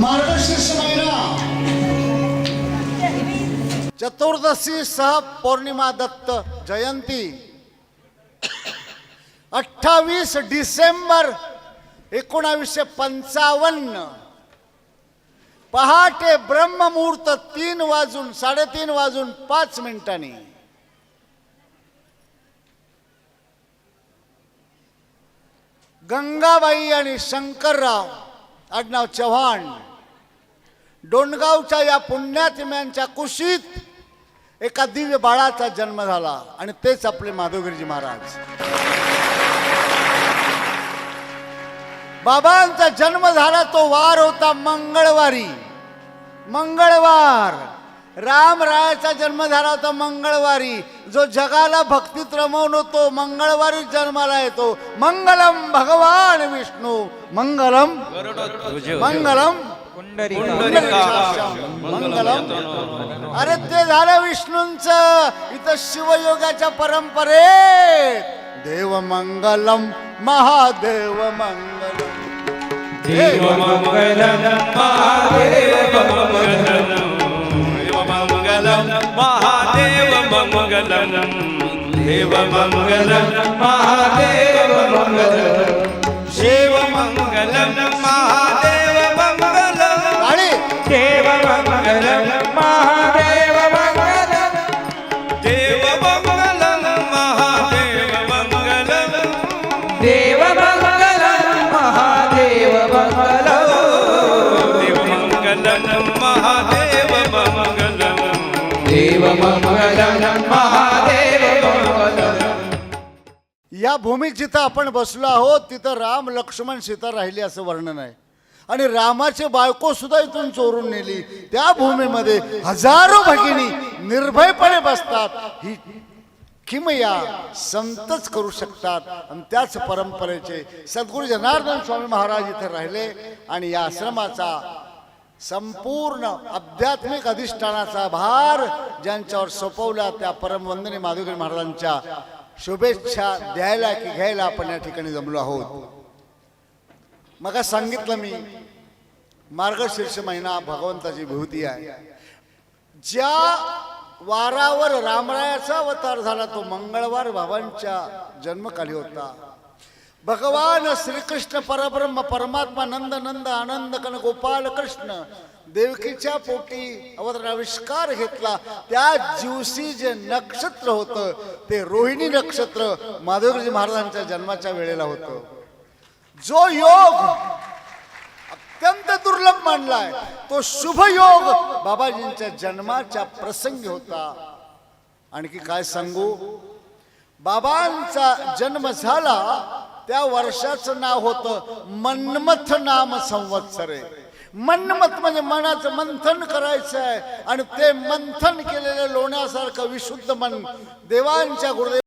मार्गशीर्ष महिना. चतुर्दशी सह पौर्णिमा दत्त जयंती. अठ्ठावीस डिसेंबर एकोणावीसशे पंचावन्न. पहाटे ब्रह्ममुहूर्त तीन वाजून साडेतीन वाजून पाच मिनिटांनी. गंगाबाई आणि शंकरराव आडनाव चव्हाण. डोणगावच्या या पुण्यातिम्यांच्या कुशीत एका दिव्य बाळाचा जन्म झाला आणि तेच आपले माधवगिरीजी महाराज. बाबांचा जन्म झाला तो वार होता मंगळवारी. मंगळवार. रामरायाचा जन्म झाला होता मंगळवारी. जो जगाला भक्तीत रमवून होतो मंगळवारी जन्माला येतो. मंगलम भगवान विष्णू. मंगलम. मंगलम. मंगलम. अरे ते झालं विष्णूंच. इथं शिवयोगाच्या परंपरेत. देव मंगलम महादेव मंगलम. देवमङ्गलं महादेवमङ्गलं देवमङ्गलं महादेवमङ्गलं शिवमङ्गलं महादेवमङ्गलं या भूमीत जिथं आपण बसलो आहोत तिथं राम लक्ष्मण सीता राहिली असं वर्णन आहे. आणि रामाची बायको सुद्धा इथून चोरून नेली. त्या भूमीमध्ये हजारो भगिनी निर्भयपणे बसतात. ही किमया संतच करू शकतात. आणि त्याच परंपरेचे सद्गुरू जनार्दन स्वामी महाराज इथे राहिले. आणि या आश्रमाचा संपूर्ण आध्यात्मिक अधिष्ठानाचा भार ज्यांच्यावर सोपवला त्या परमवंदनी माधुगिरी महाराजांच्या शुभेच्छा द्यायला की घ्यायला आपण या ठिकाणी जमलो आहोत. मग सांगितलं मी मार्गशीर्ष महिना भगवंताची विभूती आहे. ज्या वारावर रामरायाचा अवतार झाला तो मंगळवार बाबांच्या जन्मकाली होता. भगवान श्रीकृष्ण परब्रह्म परमात्मा नंद नंद आनंद कन गोपाल कृष्ण. देवकीच्या पोटी अवताराविष्कार घेतला. त्या दिवशी जे नक्षत्र होतं ते रोहिणी नक्षत्र माधवगिरी महाराजांच्या जन्माच्या वेळेला होतं. जो योग अत्यंत दुर्लभ मानलाय तो शुभ योग बाबाजींच्या जन्माच्या प्रसंगी होता. आणखी काय सांगू? बाबांचा जन्म झाला त्या वर्षाचं नाव होतं मन्मथ नाम संवत्सरे. मन्मथ म्हणजे मनाचं मंथन करायचं आहे आणि ते मंथन केलेलं लोण्यासारखं विशुद्ध मन देवांच्या गुरुदेव